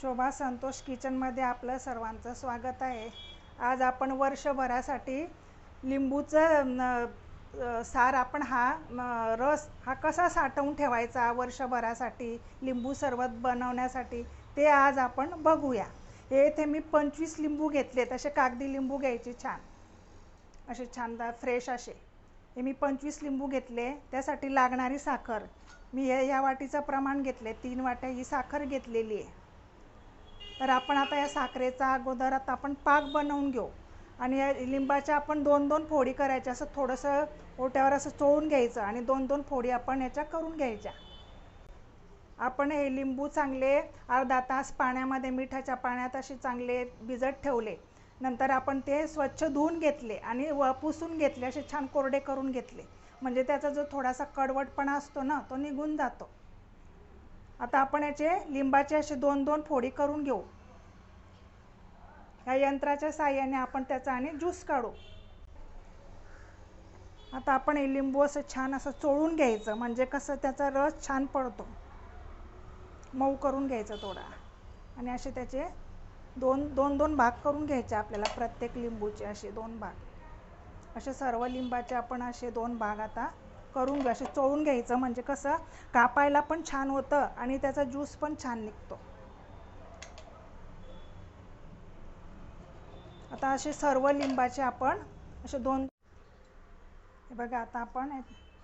शोभा संतोष किचनमध्ये आपलं सर्वांचं स्वागत आहे. आज आपण वर्षभरासाठी लिंबूचं न, सार आपण हा रस हा कसा साठवून ठेवायचा वर्षभरासाठी लिंबू सरबत बनवण्यासाठी ते आज आपण बघूया. हे इथे मी पंचवीस लिंबू घेतले तसे कागदी लिंबू घ्यायचे छान. असे छानदार फ्रेश असे. हे मी पंचवीस लिंबू घेतले त्यासाठी लागणारी साखर. मी हे या वाटीचं प्रमाण घेतले तीन वाट्या ही साखर घेतलेली आहे. तर आपण आता या साखरेचा अगोदर आता आपण पाक बनवून घेऊ. आणि या लिंबाच्या आपण दोन दोन फोडी करायच्या असं थोडंसं ओट्यावर असं चोळून घ्यायचं आणि दोन दोन फोडी आपण याच्या करून घ्यायच्या. आपण हे लिंबू चांगले अर्धा तास पाण्यामध्ये मिठाच्या पाण्यात असे चांगले भिजत ठेवले. नंतर आपण ते स्वच्छ धुवून घेतले आणि व पुसून घेतले असे छान कोरडे करून घेतले. म्हणजे त्याचा जो थोडासा कडवटपणा असतो ना तो निघून जातो. आता आपण याचे लिंबाचे असे दोन दोन फोडी करून घेऊ. या यंत्राच्या साह्याने आपण त्याचा आणि ज्यूस काढू. आता आपण हे लिंबू असं छान असं चोळून घ्यायचं म्हणजे कसं त्याचा रस छान पडतो. मऊ करून घ्यायचं थोडा. आणि असे त्याचे दोन दोन दोन भाग करून घ्यायचे आपल्याला प्रत्येक लिंबूचे असे दोन भाग. असे सर्व लिंबाचे आपण असे दोन भाग आता करून घ्या असे चोळून घ्यायचं. म्हणजे कसं कापायला पण छान होतं आणि त्याचा ज्यूस पण छान निघतो. आता असे सर्व लिंबाचे आपण असे दोन हे बघा आता आपण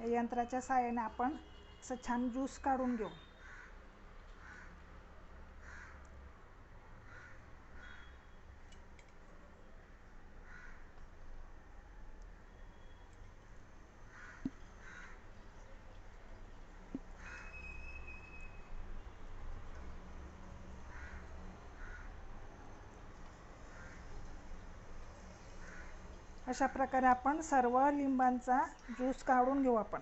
यंत्राच्या साहाय्याने आपण असं छान ज्यूस काढून घेऊ. अशा प्रकारे आपण सर्व लिंबांचा ज्यूस काढून घेऊ आपण.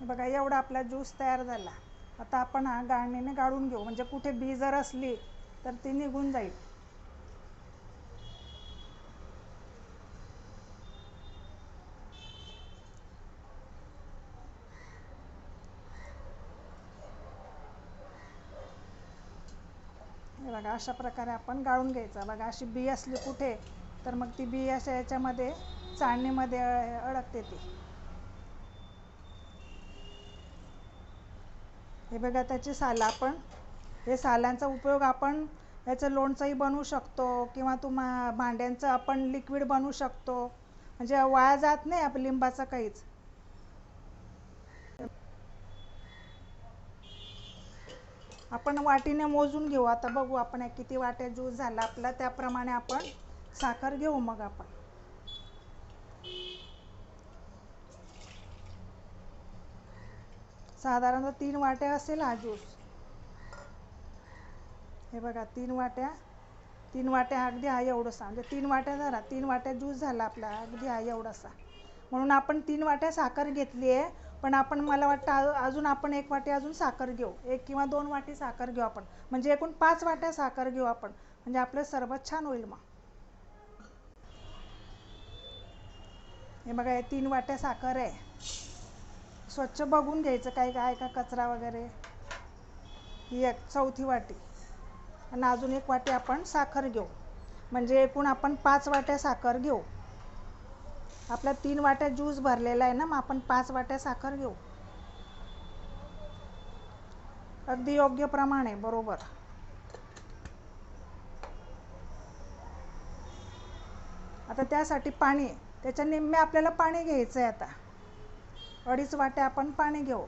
बघा एवढा आपला ज्यूस तयार झाला. आता आपण हा गाळणीने गाळून घेऊ. म्हणजे कुठे बी जर असली तर ती निघून जाईल. बघा अशा प्रकारे आपण गाळून घ्यायचा. बघा अशी बी असली कुठे तर मग ती बी अशा याच्यामध्ये चाळणीमध्ये अडकते ती. हे बघा त्याची सालं आपण हे सालांचा उपयोग आपण याचं लोणचंही बनवू शकतो किंवा तुम्हा भांड्यांचं आपण लिक्विड बनवू शकतो. म्हणजे वाया जात नाही आपल्या लिंबाचं काहीच. आपण वाटीने मोजून घेऊ. आता बघू आपण किती वाट्या ज्यूस झाला आपला. त्याप्रमाणे आपण साखर घेऊ मग आपण. साधारणतः तीन वाट्या असेल हा ज्यूस. हे बघा तीन वाट्या. तीन वाट्या अगदी हा एवढंसा. म्हणजे तीन वाट्या झाला. तीन वाट्या ज्यूस झाला आपला. अगदी हा एवढासा. म्हणून आपण तीन वाट्या साखर घेतली आहे पण आपण मला वाटतं अजून आपण एक वाटी अजून साखर घेऊ. एक किंवा दोन वाटी साखर घेऊ आपण. म्हणजे एकूण पाच वाट्या साखर घेऊ आपण. म्हणजे आपलं सरबत छान होईल मग. हे बघा हे तीन वाट्या साखर आहे. स्वच्छ बघून घ्यायचं काय काय का कचरा वगैरे. ही एक चौथी वाटी. आणि अजून एक वाटी आपण साखर घेऊ. म्हणजे एकूण आपण पाच वाट्या साखर घेऊ. आपल्या तीन वाट्या ज्यूस भरलेला आहे ना मग आपण पाच वाट्या साखर घेऊ. अगदी योग्य प्रमाण आहे बरोबर. आता त्यासाठी पाणी त्याच्या निम्मे आपल्याला पाणी घ्यायचं आहे आता. अडीच वाट्या आपण पाणी घेऊ.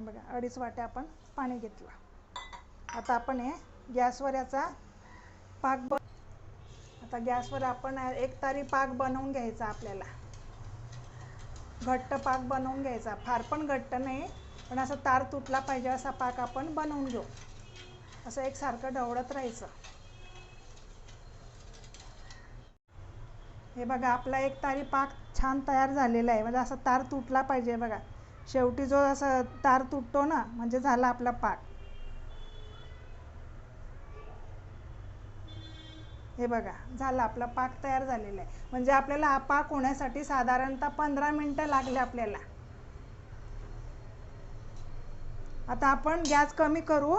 हे बघा अडीच वाट्या आपण पाणी घेतलं. आता आपण हे गॅसवर याचा पाक ब आता गॅसवर आपण एक तारी पाक बनवून घ्यायचा आपल्याला. घट्ट पाक बनवून घ्यायचा. फार पण घट्ट नाही पण असा तार तुटला पाहिजे असा पाक आपण बनवून घेऊ. असं एकसारखं ढवळत राहायचं. हे बघा आपला एक तारी पाक छान तयार झालेला आहे. म्हणजे असा तार तुटला पाहिजे बघा. शेवटी जो असा तार तुटतो ना म्हणजे झाला आपला पाक हे बघा झाला आपला पाक तयार झालेला आहे. म्हणजे आपल्याला हा पाक होण्यासाठी साधारणतः पंधरा मिनटं लागले आपल्याला. आता आपण गॅस कमी करू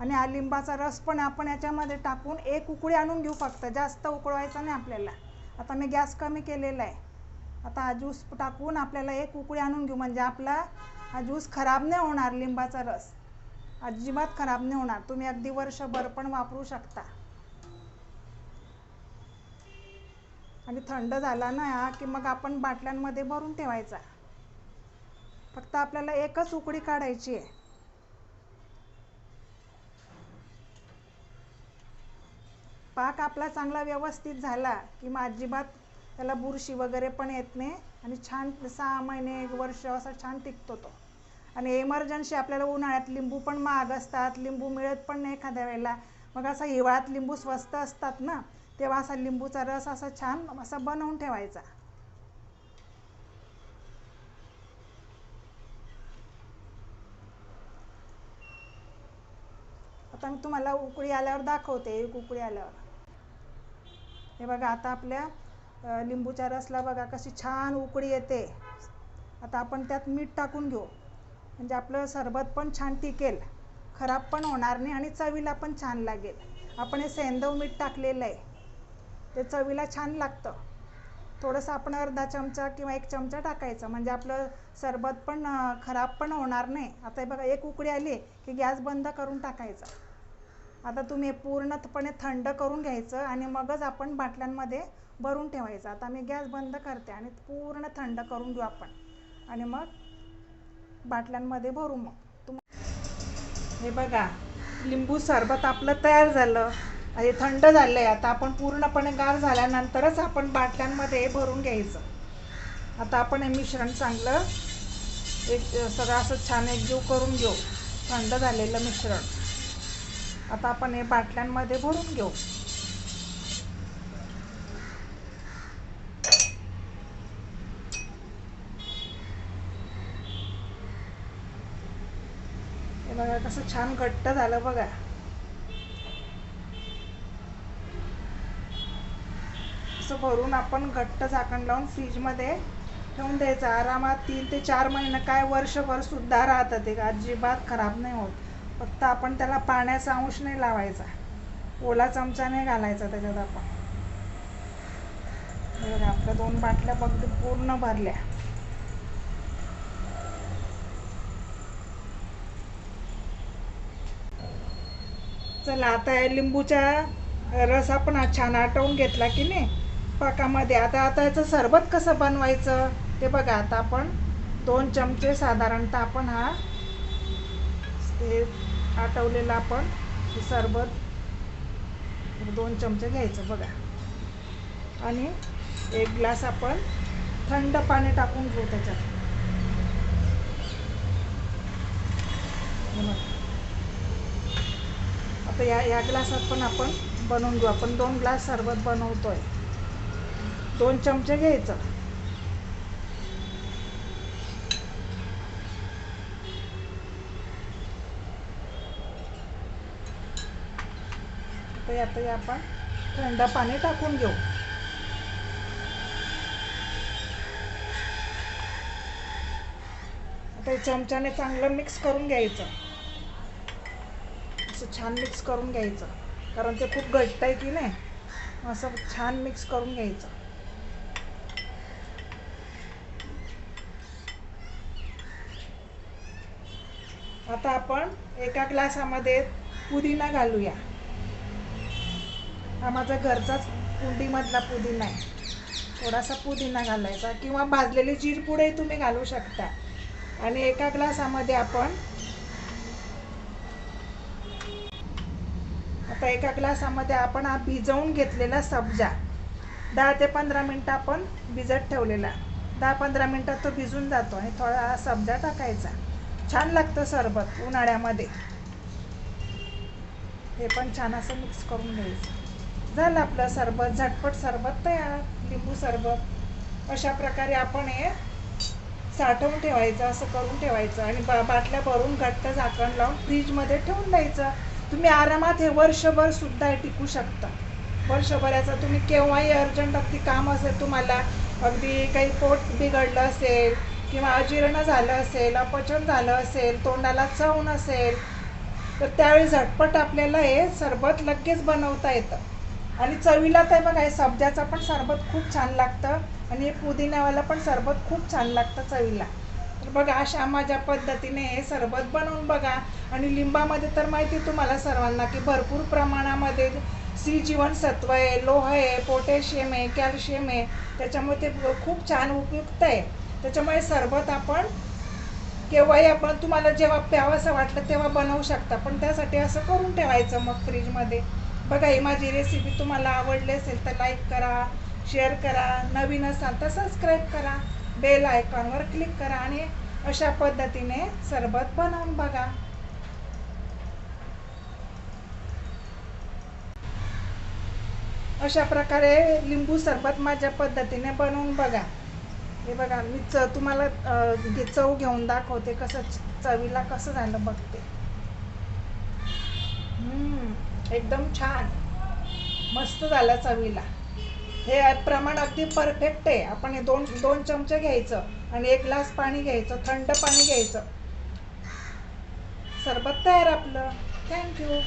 आणि हा लिंबाचा रस पण आपण याच्यामध्ये टाकून एक उकळी आणून घेऊ फक्त. जास्त उकळवायचं नाही आपल्याला. आता मी गॅस कमी केलेला आहे. आता हा ज्यूस टाकून आपल्याला एक उकळी आणून घेऊ. म्हणजे आपला हा ज्यूस खराब नाही होणार लिंबाचा रस. अजिबात खराब नाही होणार. तुम्ही अगदी वर्षभर पण वापरू शकता. आणि थंड झाला ना हा की मग आपण बाटल्यांमध्ये भरून ठेवायचा. फक्त आपल्याला एकच उकडी काढायची आहे. पाक आपला चांगला व्यवस्थित झाला की मग अजिबात त्याला बुरशी वगैरे पण येत नाही. आणि छान सहा महिने एक वर्ष असा छान टिकतो तो. आणि एमर्जन्सी आपल्याला उन्हाळ्यात लिंबू पण महाग असतात. लिंबू मिळत पण नाही एखाद्या वेळेला. मग असा हिवाळ्यात लिंबू स्वस्त असतात ना तेव्हा असा लिंबूचा रस असा छान असा बनवून ठेवायचा. आता मी तुम्हाला उकळी आल्यावर दाखवते एक उकळी आल्यावर. हे बघा आता आपल्या लिंबूच्या रसला बघा कशी छान उकळी येते. आता आपण त्यात मीठ टाकून घेऊ. म्हणजे आपलं सरबत पण छान टिकेल. खराब पण होणार नाही आणि चवीला पण छान लागेल. आपण हे सेंदव मीठ टाकलेलं आहे. ते चवीला छान लागतं. थोडंसं आपण अर्धा चमचा किंवा एक चमचा टाकायचा. म्हणजे आपलं सरबत पण खराब पण होणार नाही. आता हे बघा एक उकडी आली की गॅस बंद करून टाकायचा. आता तुम्ही पूर्णपणे थंड करून घ्यायचं आणि मगच आपण बाटल्यांमध्ये भरून ठेवायचं. आता मी गॅस बंद करते आणि पूर्ण थंड करून घेऊ आपण. आणि मग बाटल्यांमध्ये भरू मग. तुम हे बघा लिंबू सरबत आपलं तयार झालं. आणि थंड झालं आहे आता आपण पूर्णपणे गार झाल्यानंतरच आपण बाटल्यांमध्ये भरून घ्यायचं. आता आपण हे मिश्रण चांगलं एक सगळं असं छान एकजीव करून घेऊ. थंड झालेलं मिश्रण. आता आपण हे बाटल्यांमध्ये भरून घेऊ. हे बघा कसं छान घट्ट झालं बघा. असं भरून आपण घट्ट झाकण लावून फ्रीजमध्ये ठेवून द्यायचं. आरामात तीन ते चार महिने काय वर्षभर सुद्धा राहतं ते. अजिबात खराब नाही होत. फक्त आपण त्याला पाण्याचा अंश नाही लावायचा. ओला चमचा नाही घालायचा त्याच्यात आपण. बघा आपल्या दोन बाटल्या फक्त पूर्ण भरल्या. चला आता या लिंबूचा रस आपण हा छान आटवून घेतला की नाही? पाकामध्ये. आता आता याचं सरबत कसं बनवायचं? ते बघा आता आपण दोन चमचे साधारणतः आपण हा ते आटवलेलं आपण हे सरबत दोन चमचे घ्यायचं बघा. आणि एक ग्लास आपण थंड पाणी टाकून घेऊ त्याच्यात. आता या या ग्लासात पण आपण बनवून घेऊ. आपण दोन ग्लास सरबत बनवतोय. दोन चमचे घ्यायचं. आता यातही आपण थंड पाणी टाकून घेऊ. आता चमच्याने चांगलं मिक्स करून घ्यायचं. असं छान मिक्स करून घ्यायचं. कारण ते खूप घट्ट आहे की नाही असं छान मिक्स करून घ्यायचं. आता आपण एका ग्लासामध्ये पुदिना घालूया. हा माझा घरचाच कुंडीमधला पुदिना आहे. थोडासा पुदिना घालायचा किंवा भाजलेली जीरपुडेही तुम्ही घालू शकता. आणि एका ग्लासामध्ये आपण आता एका ग्लासामध्ये आपण हा भिजवून घेतलेला सब्जा. दहा ते पंधरा मिनटं आपण भिजत ठेवलेला. दहा पंधरा मिनटात तो भिजून जातो आणि थोडा हा सब्जा टाकायचा. छान लागतं सरबत उन्हाळ्यामध्ये. हे पण छान असं मिक्स करून घ्यायचं. झालं आपलं सरबत झटपट सरबत तयार लिंबू सरबत. अशा प्रकारे आपण हे साठवून ठेवायचं असं करून ठेवायचं आणि बा बाटल्या भरून घट्ट झाकण लावून फ्रीजमध्ये ठेवून द्यायचं. तुम्ही आरामात हे वर्षभर सुद्धा हे टिकू शकता. वर्षभर याचा तुम्ही केव्हाही अर्जंट अगदी काम असेल तुम्हाला अगदी काही पोट बिघडलं असेल किंवा अजीर्ण झालं असेल अपचन झालं असेल तोंडाला चव नसेल तर त्यावेळी झटपट आपल्याला हे सरबत लगेच बनवता येतं. आणि चवीला तर बघा हे सब्जाचं पण सरबत खूप छान लागतं आणि हे पुदिन्यावाला पण सरबत खूप छान लागतं चवीला. तर बघा अशा माझ्या पद्धतीने हे सरबत बनवून बघा. आणि लिंबामध्ये तर माहिती आहे तुम्हाला सर्वांना की भरपूर प्रमाणामध्ये सी जीवनसत्व आहे लोह आहे पोटॅशियम आहे कॅल्शियम आहे. त्याच्यामुळे ते खूप छान उपयुक्त आहे. त्याच्यामुळे सरबत आपण केव्हाही आपण तुम्हाला जेव्हा प्यावंसं वाटलं तेव्हा बनवू शकता. पण त्यासाठी असं करून ठेवायचं मग फ्रीजमध्ये. बघा ही माझी रेसिपी तुम्हाला आवडली असेल तर लाईक करा शेअर करा नवीन असाल तर सबस्क्राईब करा बेल आयकॉनवर क्लिक करा आणि अशा पद्धतीने सरबत बनवून बघा. अशा प्रकारे लिंबू सरबत माझ्या पद्धतीने बनवून बघा. हे बघा मी च तुम्हाला चव घेऊन दाखवते कसं चवीला कसं झालं बघते. हम्म, एकदम छान. मस्त झालं चवीला. हे प्रमाण अगदी परफेक्ट आहे. आपण हे दोन दोन चमचे घ्यायचं आणि एक ग्लास पाणी घ्यायचं थंड पाणी घ्यायचं. सरबत तयार आपलं. थँक्यू